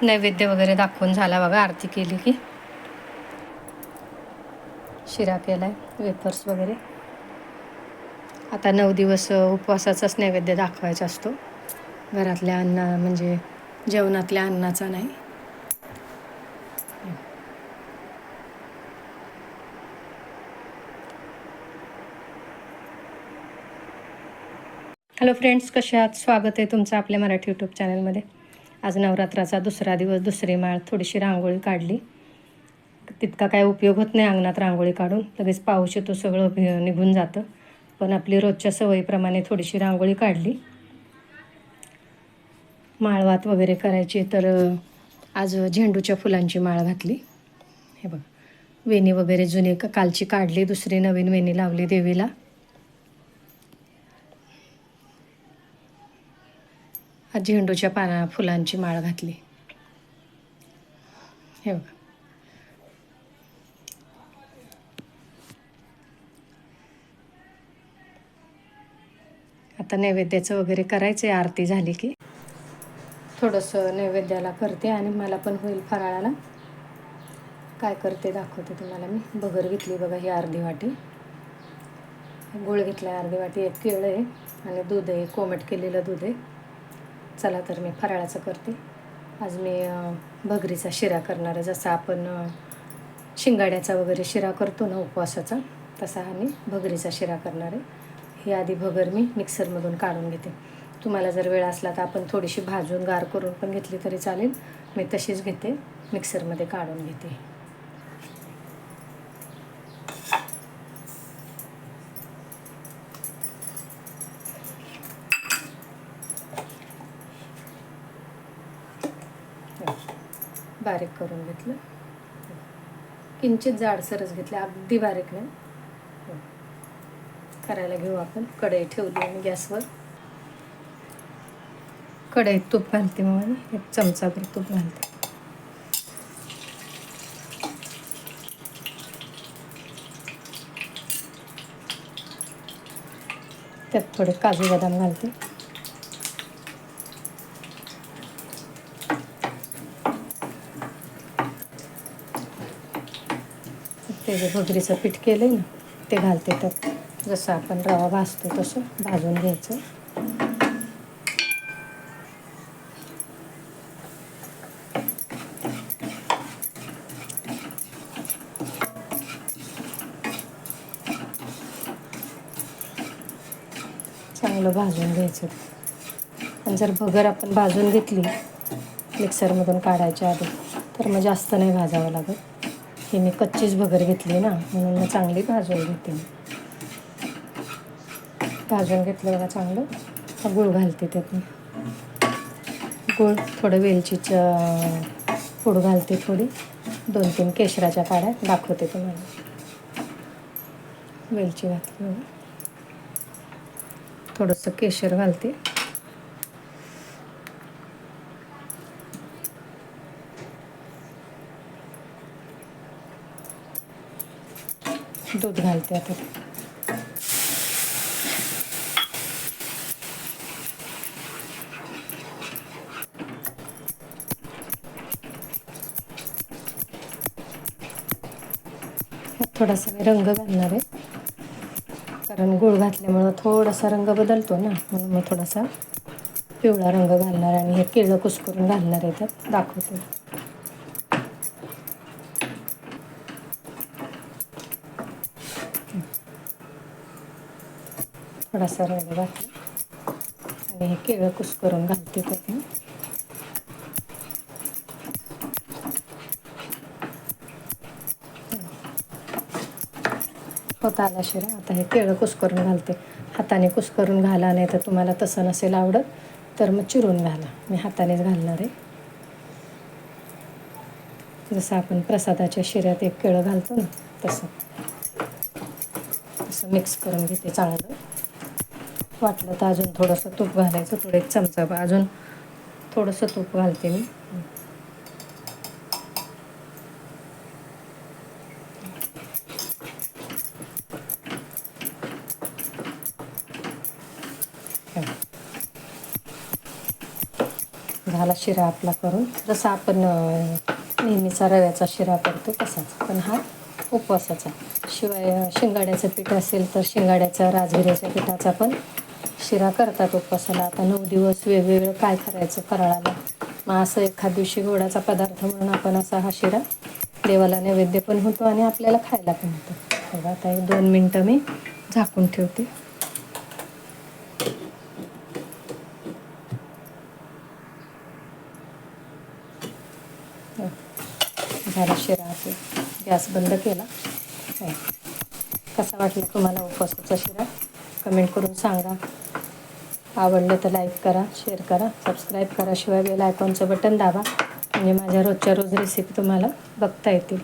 नैवेद्य वगैरे दाखवून झाला बघा आरती केली की. शिरा केलाय वेफर्स वगैरे. आता नऊ दिवस उपवासाचाच नैवेद्य दाखवायचा असतो. घरातल्या अन्ना म्हणजे जेवणातल्या अन्नाचा नाही. हॅलो फ्रेंड्स कसे आहात? स्वागत आहे तुमचं आपल्या मराठी यूट्यूब चॅनलमध्ये आज नवरात्राचा दुसरा दिवस दुसरी माळ थोडीशी रांगोळी काढली. तितका काय उपयोग होत नाही अंगणात रांगोळी काढून. लगेच पाऊस येतो सगळं भि- निघून जातं. पण आपली रोजच्या सवयीप्रमाणे थोडीशी रांगोळी काढली. माळवात वगैरे करायची तर आज झेंडूच्या फुलांची माळ घातली. हे बघ. वेणी वगैरे जुनी का- कालची काढली दुसरी नवीन वेणी लावली देवीला. झेंडूच्या पाना फुलांची माळ घातली. हे बघा. आता नैवेद्याचं वगैरे करायचं आहे आरती झाली की. थोडंसं नैवेद्याला करते आणि मला पण होईल फराळाला. काय करते दाखवते तुम्हाला मी. बगर घेतली बघा ही अर्धी वाटी. गुळ घेतला आहे अर्धी वाटी एक केळं आहे आणि दूध आहे कोमट केलेलं दूध आहे. चला तर मी फराळाचं करते. आज मी भगरीचा शिरा करणार आहे. जसा आपण शिंगाड्याचा वगैरे शिरा करतो ना उपवासाचा तसा हा मी भगरीचा शिरा करणार आहे. ही आधी भगर मी मिक्सरमधून काढून घेते. तुम्हाला जर वेळ असला तर आपण थोडीशी भाजून गार करून पण घेतली तरी चालेल. मी तशीच घेते मिक्सरमध्ये काढून घेते. बारीक करून घेतलं. किंचित जाडसरच घेतलं अगदी बारीक नाही. करायला घेऊ आपण. कढई ठेवली आणि गॅसवर. कढईत तूप घालते मग एक चमचाभर तूप घालते. त्यात थोडे काजू बदाम घालते. ते जे भगरीचं पीठ केलं ना ते घालते तर जसं आपण रवा भाजतो तसं भाजून घ्यायचं. चांगलं भाजून घ्यायचं. आणि जर भगर आपण भाजून घेतली मिक्सरमधून काढायच्या आधी तर मग जास्त नाही भाजावं लागत. ही मी कच्चीच भगर घेतली ना म्हणून मग चांगली भाजून घेते. भाजून घेतलं बघा चांगलं. गुळ गूळ घालते त्यात मी गूळ थोडं वेलचीचं पूड घालते थोडी. दोन तीन केशराच्या काड्या दाखवते तुम्हाला. वेलची घातली थोडंसं केशर घालते. दूध घालते आता. थोडासा मी रंग घालणार आहे. कारण गूळ घातल्यामुळं थोडासा रंग बदलतो ना म्हणून मग थोडासा पिवळा रंग घालणार आणि हे केळं कुस्करून घालणार आहे त्यात. दाखवते. थोडासा रवा घातला. आणि हे केळं कुस्करून घालते त्यात मी होत आला शिरा. आता हे केळं कुस्करून घालते. हाताने कुस्करून घाला नाही तर तुम्हाला तसं नसेल आवडत तर मग चिरून घाला. मी हातानेच घालणार आहे. जसं आपण प्रसादाच्या शिऱ्यात एक केळं घालतो ना तसं. असं मिक्स करून घेते चांगलं. वाटलं तर अजून थोडंसं तूप घालायचं थोडं एक चमचा अजून थोडंसं तूप घालते मी. झाला शिरा आपला करून. जसा आपण नेहमीचा रव्याचा शिरा करतो तसाच. पण हा उपवासाचा. शिवाय शिंगाड्याचं पीठ असेल तर शिंगाड्याचा राजगिऱ्याच्या पिठाचा पण शिरा करतात उपवासाला आता नऊ दिवस वेगवेगळं काय करायचं फराळाला मग असं एखाद दिवशी गोडाचा पदार्थ म्हणून आपण असा हा शिरा देवाला नैवेद्य पण होतो आणि आपल्याला खायला पण होतो. बघा आता एक दोन मिनटं मी झाकून ठेवते. झाला शिरा आपला. गॅस बंद केला. हो. कसा वाटला तुम्हाला उपवासाचा शिरा? कमेंट करून सांगा. आवडलं तर लाईक करा शेअर करा सबस्क्राईब करा शिवाय बेल आयकॉनचं बटन दाबा. म्हणजे माझ्या रोजच्या रोज रेसिपी तुम्हाला बघता येतील.